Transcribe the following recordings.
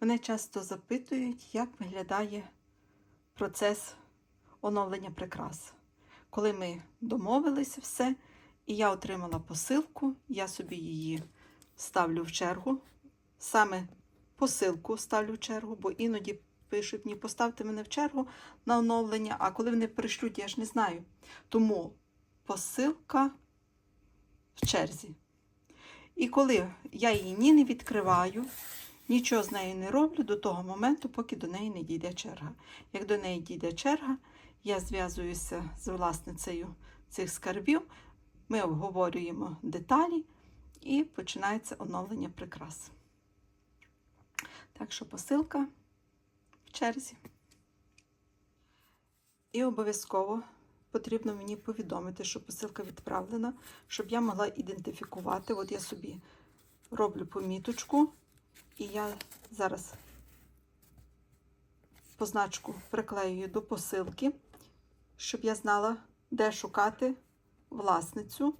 Мене часто запитують, як виглядає процес оновлення прикрас. Коли ми домовилися все, і я отримала посилку, я собі її ставлю в чергу. Саме посилку ставлю в чергу, бо іноді пишуть, ні, поставте мене в чергу на оновлення, а коли вони прийшлють, я ж не знаю. Тому посилка в черзі. І коли я її ні не відкриваю, нічого з нею не роблю до того моменту, поки до неї не дійде черга. Як до неї дійде черга, я зв'язуюся з власницею цих скарбів, ми обговорюємо деталі і починається оновлення прикрас. Так що посилка в черзі. І обов'язково потрібно мені повідомити, що посилка відправлена, щоб я могла ідентифікувати. От я собі роблю поміточку, і я зараз позначку приклеюю до посилки, щоб я знала, де шукати власницю,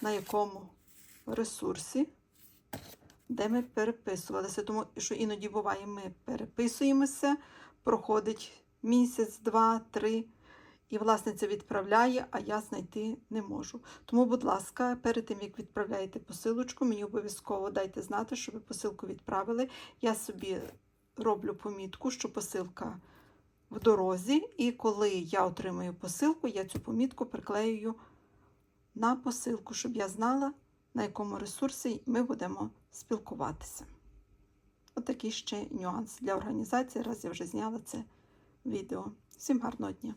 на якому ресурсі, де ми переписувалися. Тому що іноді буває, ми переписуємося, проходить місяць, два, три. І власниця відправляє, а я знайти не можу. Тому, будь ласка, перед тим, як відправляєте посилочку, мені обов'язково дайте знати, що ви посилку відправили. Я собі роблю помітку, що посилка в дорозі, і коли я отримую посилку, я цю помітку приклеюю на посилку, щоб я знала, на якому ресурсі ми будемо спілкуватися. Отакий ще нюанс для організації, раз я вже зняла це відео. Всім гарного дня!